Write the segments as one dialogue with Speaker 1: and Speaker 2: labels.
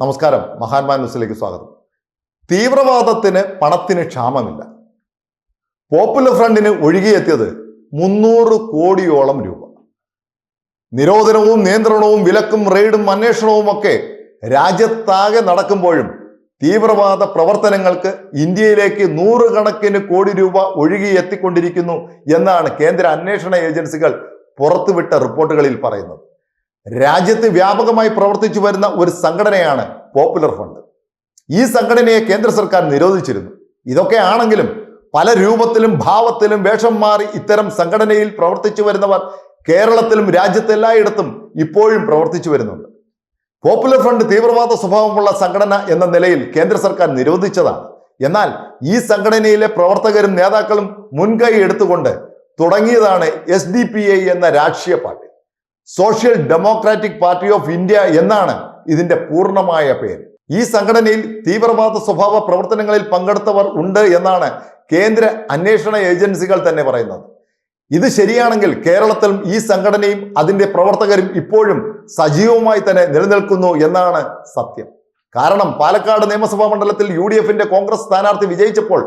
Speaker 1: നമസ്കാരം. മഹാന്മാ ന്യൂസിലേക്ക് സ്വാഗതം. തീവ്രവാദത്തിന് പണത്തിന് ക്ഷാമമില്ല. പോപ്പുലർ ഫ്രണ്ടിന് ഒഴുകിയെത്തിയത് മുന്നൂറ് കോടിയോളം രൂപ. നിരോധനവും നിയന്ത്രണവും വിലക്കും റെയ്ഡും അന്വേഷണവും ഒക്കെ രാജ്യത്താകെ നടക്കുമ്പോഴും തീവ്രവാദ പ്രവർത്തനങ്ങൾക്ക് ഇന്ത്യയിലേക്ക് നൂറുകണക്കിന് കോടി രൂപ ഒഴുകി എത്തിക്കൊണ്ടിരിക്കുന്നു എന്നാണ് കേന്ദ്ര അന്വേഷണ ഏജൻസികൾ പുറത്തുവിട്ട റിപ്പോർട്ടുകളിൽ പറയുന്നത്. രാജ്യത്ത് വ്യാപകമായി പ്രവർത്തിച്ചു വരുന്ന ഒരു സംഘടനയാണ് പോപ്പുലർ ഫണ്ട് ഈ സംഘടനയെ കേന്ദ്ര സർക്കാർ നിരോധിച്ചിരുന്നു. ഇതൊക്കെ ആണെങ്കിലും പല രൂപത്തിലും ഭാവത്തിലും വേഷം മാറി ഇത്തരം സംഘടനയിൽ പ്രവർത്തിച്ചു വരുന്നവർ കേരളത്തിലും രാജ്യത്തെല്ലായിടത്തും ഇപ്പോഴും പ്രവർത്തിച്ചു വരുന്നുണ്ട്. പോപ്പുലർ ഫ്രണ്ട് തീവ്രവാദ സ്വഭാവമുള്ള സംഘടന എന്ന നിലയിൽ കേന്ദ്ര സർക്കാർ നിരോധിച്ചതാണ്. എന്നാൽ ഈ സംഘടനയിലെ പ്രവർത്തകരും നേതാക്കളും മുൻകൈ എടുത്തുകൊണ്ട് തുടങ്ങിയതാണ് എസ് എന്ന രാഷ്ട്രീയ party. Social Democratic Party of India എന്നാണ് ഇതിന്റെ പൂർണമായ പേര്. ഈ സംഘടനയിൽ തീവ്രവാദ സ്വഭാവ പ്രവർത്തനങ്ങളിൽ പങ്കെടുത്തവർ ഉണ്ട് എന്നാണ് കേന്ദ്ര അന്വേഷണ ഏജൻസികൾ തന്നെ പറയുന്നത്. ഇത് ശരിയാണെങ്കിൽ കേരളത്തിലും ഈ സംഘടനയും അതിന്റെ പ്രവർത്തകരും ഇപ്പോഴും സജീവമായി തന്നെ നിലനിൽക്കുന്നു എന്നാണ് സത്യം. കാരണം പാലക്കാട് നിയമസഭാ മണ്ഡലത്തിൽ യു ഡി എഫിന്റെ കോൺഗ്രസ് സ്ഥാനാർത്ഥി വിജയിച്ചപ്പോൾ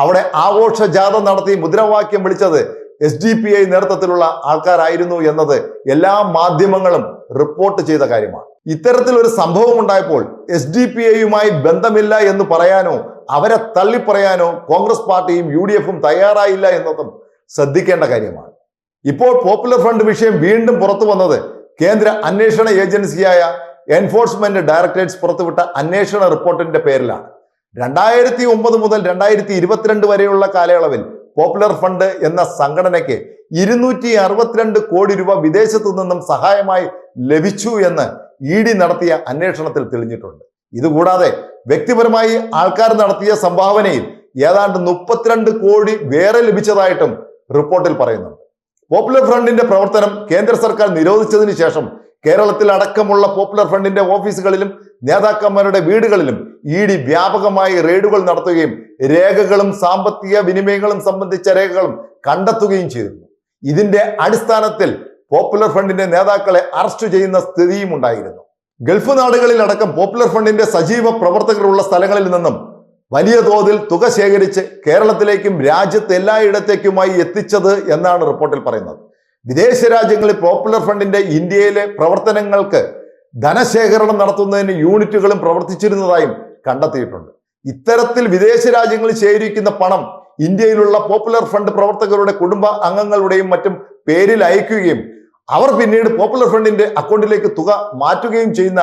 Speaker 1: അവിടെ ആഘോഷ ജാഥ നടത്തി മുദ്രാവാക്യം വിളിച്ചത് എസ് ഡി പി ഐ നേതൃത്വത്തിലുള്ള ആൾക്കാരായിരുന്നു എന്നത് എല്ലാ മാധ്യമങ്ങളും റിപ്പോർട്ട് ചെയ്ത കാര്യമാണ്. ഇത്തരത്തിൽ ഒരു സംഭവം ഉണ്ടായപ്പോൾ എസ് ഡി പി ഐയുമായി ബന്ധമില്ല എന്ന് പറയാനോ അവരെ തള്ളിപ്പറയാനോ കോൺഗ്രസ് പാർട്ടിയും യു ഡി എഫും തയ്യാറായില്ല എന്നതും ശ്രദ്ധിക്കേണ്ട കാര്യമാണ്. ഇപ്പോൾ പോപ്പുലർ ഫ്രണ്ട് വിഷയം വീണ്ടും പുറത്തു വന്നത് കേന്ദ്ര അന്വേഷണ ഏജൻസിയായ എൻഫോഴ്സ്മെന്റ് ഡയറക്ടറേറ്റ്സ് പുറത്തുവിട്ട അന്വേഷണ റിപ്പോർട്ടിന്റെ പേരിലാണ്. രണ്ടായിരത്തി ഒമ്പത് മുതൽ രണ്ടായിരത്തി ഇരുപത്തിരണ്ട് വരെയുള്ള കാലയളവിൽ പോപ്പുലർ ഫണ്ട് എന്ന സംഘടനയ്ക്ക് ഇരുന്നൂറ്റി അറുപത്തിരണ്ട് കോടി രൂപ വിദേശത്തു നിന്നും സഹായമായി ലഭിച്ചു എന്ന് ഇ ഡി നടത്തിയ അന്വേഷണത്തിൽ തെളിഞ്ഞിട്ടുണ്ട്. ഇതുകൂടാതെ വ്യക്തിപരമായി ആൾക്കാർ നടത്തിയ സംഭാവനയിൽ ഏതാണ്ട് മുപ്പത്തിരണ്ട് കോടി വേറെ ലഭിച്ചതായിട്ടും റിപ്പോർട്ടിൽ പറയുന്നുണ്ട്. പോപ്പുലർ ഫ്രണ്ടിന്റെ പ്രവർത്തനം കേന്ദ്ര സർക്കാർ നിരോധിച്ചതിന് ശേഷം കേരളത്തിൽ അടക്കമുള്ള പോപ്പുലർ ഫ്രണ്ടിന്റെ ഓഫീസുകളിലും നേതാക്കന്മാരുടെ വീടുകളിലും ഇ ഡി വ്യാപകമായി റെയ്ഡുകൾ നടത്തുകയും രേഖകളും സാമ്പത്തിക വിനിമയങ്ങളും സംബന്ധിച്ച രേഖകളും കണ്ടെത്തുകയും ചെയ്തിരുന്നു. ഇതിന്റെ അടിസ്ഥാനത്തിൽ പോപ്പുലർ ഫ്രണ്ടിന്റെ നേതാക്കളെ അറസ്റ്റ് ചെയ്യുന്ന സ്ഥിതിയും ഉണ്ടായിരുന്നു. ഗൾഫ് നാടുകളിൽ അടക്കം പോപ്പുലർ ഫ്രണ്ടിന്റെ സജീവ പ്രവർത്തകരുള്ള സ്ഥലങ്ങളിൽ നിന്നും വലിയ തോതിൽ തുക ശേഖരിച്ച് കേരളത്തിലേക്കും രാജ്യത്ത് എല്ലായിടത്തേക്കുമായി എത്തിച്ചത് എന്നാണ് റിപ്പോർട്ടിൽ പറയുന്നത്. വിദേശ രാജ്യങ്ങളിൽ പോപ്പുലർ ഫ്രണ്ടിന്റെ ഇന്ത്യയിലെ പ്രവർത്തനങ്ങൾക്ക് ധനശേഖരണം നടത്തുന്നതിന് യൂണിറ്റുകളും പ്രവർത്തിച്ചിരുന്നതായും കണ്ടെത്തിയിട്ടുണ്ട്. ഇത്തരത്തിൽ വിദേശ രാജ്യങ്ങളിൽ ശേഖരിക്കുന്ന പണം ഇന്ത്യയിലുള്ള പോപ്പുലർ ഫണ്ട് പ്രവർത്തകരുടെ കുടുംബ അംഗങ്ങളുടെയും മറ്റും പേരിൽ അയക്കുകയും അവർ പിന്നീട് പോപ്പുലർ ഫണ്ടിന്റെ അക്കൗണ്ടിലേക്ക് തുക മാറ്റുകയും ചെയ്യുന്ന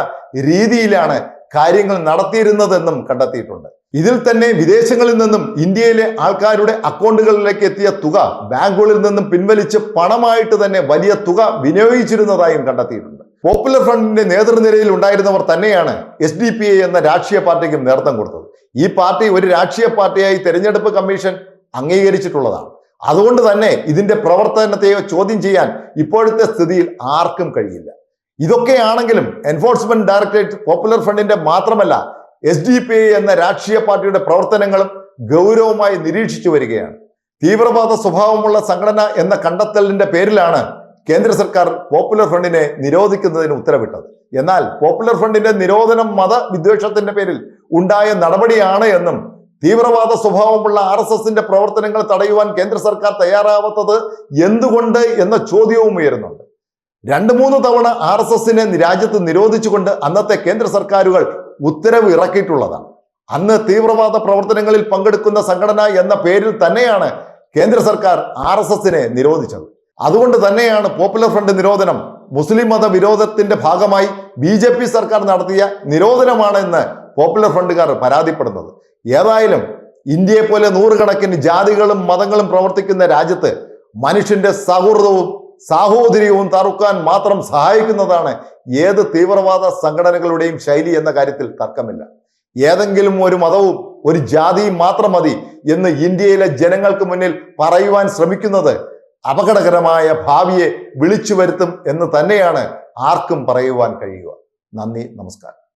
Speaker 1: രീതിയിലാണ് കാര്യങ്ങൾ നടത്തിയിരുന്നതെന്നും കണ്ടെത്തിയിട്ടുണ്ട്. ഇതിൽ തന്നെ വിദേശങ്ങളിൽ നിന്നും ഇന്ത്യയിലെ ആൾക്കാരുടെ അക്കൗണ്ടുകളിലേക്ക് എത്തിയ തുക ബാങ്കുകളിൽ നിന്നും പിൻവലിച്ച് പണമായിട്ട് തന്നെ വലിയ തുക വിനിയോഗിച്ചിരുന്നതായും കണ്ടെത്തിയിട്ടുണ്ട്. പോപ്പുലർ ഫ്രണ്ടിന്റെ നേതൃനിരയിൽ ഉണ്ടായിരുന്നവർ തന്നെയാണ് എസ് ഡി പി ഐ എന്ന രാഷ്ട്രീയ പാർട്ടിക്കും നേതൃത്വം കൊടുത്തത്. ഈ പാർട്ടി ഒരു രാഷ്ട്രീയ പാർട്ടിയായി തെരഞ്ഞെടുപ്പ് കമ്മീഷൻ അംഗീകരിച്ചിട്ടുള്ളതാണ്. അതുകൊണ്ട് തന്നെ ഇതിന്റെ പ്രവർത്തനത്തെയോ ചോദ്യം ചെയ്യാൻ ഇപ്പോഴത്തെ സ്ഥിതിയിൽ ആർക്കും കഴിയില്ല. ഇതൊക്കെയാണെങ്കിലും എൻഫോഴ്സ്മെന്റ് ഡയറക്ടറേറ്റ് പോപ്പുലർ ഫ്രണ്ടിന്റെ മാത്രമല്ല എസ് ഡി പി ഐ എന്ന രാഷ്ട്രീയ പാർട്ടിയുടെ പ്രവർത്തനങ്ങളും ഗൗരവമായി നിരീക്ഷിച്ചു വരികയാണ്. തീവ്രവാദ സ്വഭാവമുള്ള സംഘടന എന്ന കണ്ടെത്തലിന്റെ പേരിലാണ് കേന്ദ്ര സർക്കാർ പോപ്പുലർ ഫ്രണ്ടിനെ നിരോധിക്കുന്നതിന് ഉത്തരവിട്ടത്. എന്നാൽ പോപ്പുലർ ഫ്രണ്ടിന്റെ നിരോധനം മത വിദ്വേഷത്തിന്റെ പേരിൽ ഉണ്ടായ നടപടിയാണ് എന്നും തീവ്രവാദ സ്വഭാവമുള്ള ആർ എസ് എസിന്റെ പ്രവർത്തനങ്ങൾ തടയുവാൻ കേന്ദ്ര സർക്കാർ തയ്യാറാവാത്തത് എന്തുകൊണ്ട് എന്ന ചോദ്യവും ഉയരുന്നുണ്ട്. രണ്ട് മൂന്ന് തവണ ആർ എസ് എസിനെ രാജ്യത്ത് നിരോധിച്ചുകൊണ്ട് അന്നത്തെ കേന്ദ്ര സർക്കാരുകൾ ഉത്തരവ് ഇറക്കിയിട്ടുള്ളതാണ്. അന്ന് തീവ്രവാദ പ്രവർത്തനങ്ങളിൽ പങ്കെടുക്കുന്ന സംഘടന എന്ന പേരിൽ തന്നെയാണ് കേന്ദ്ര സർക്കാർ ആർ നിരോധിച്ചത്. അതുകൊണ്ട് തന്നെയാണ് പോപ്പുലർ ഫ്രണ്ട് നിരോധനം. മുസ്ലിം മത വിരോധത്തിന്റെ ഭാഗമായി ബി ജെ പി സർക്കാർ നടത്തിയ നിരോധനമാണെന്ന് പോപ്പുലർ ഫ്രണ്ടുകാർ പരാതിപ്പെടുന്നത്. ഏതായാലും ഇന്ത്യയെ പോലെ നൂറുകണക്കിന് ജാതികളും മതങ്ങളും പ്രവർത്തിക്കുന്ന രാജ്യത്ത് മനുഷ്യന്റെ സൗഹൃദവും സാഹോദര്യവും തറുക്കാൻ മാത്രം സഹായിക്കുന്നതാണ് ഏത് തീവ്രവാദ സംഘടനകളുടെയും ശൈലി എന്ന കാര്യത്തിൽ തർക്കമില്ല. ഏതെങ്കിലും ഒരു മതവും ഒരു ജാതിയും മാത്രം മതി എന്ന് ഇന്ത്യയിലെ ജനങ്ങൾക്ക് മുന്നിൽ പറയുവാൻ ശ്രമിക്കുന്നത് അപകടകരമായ ഭാവിയെ വിളിച്ചു വരുത്തും എന്ന് തന്നെയാണ് ആർക്കും പറയുവാൻ കഴിയുക. നന്ദി നമസ്കാരം.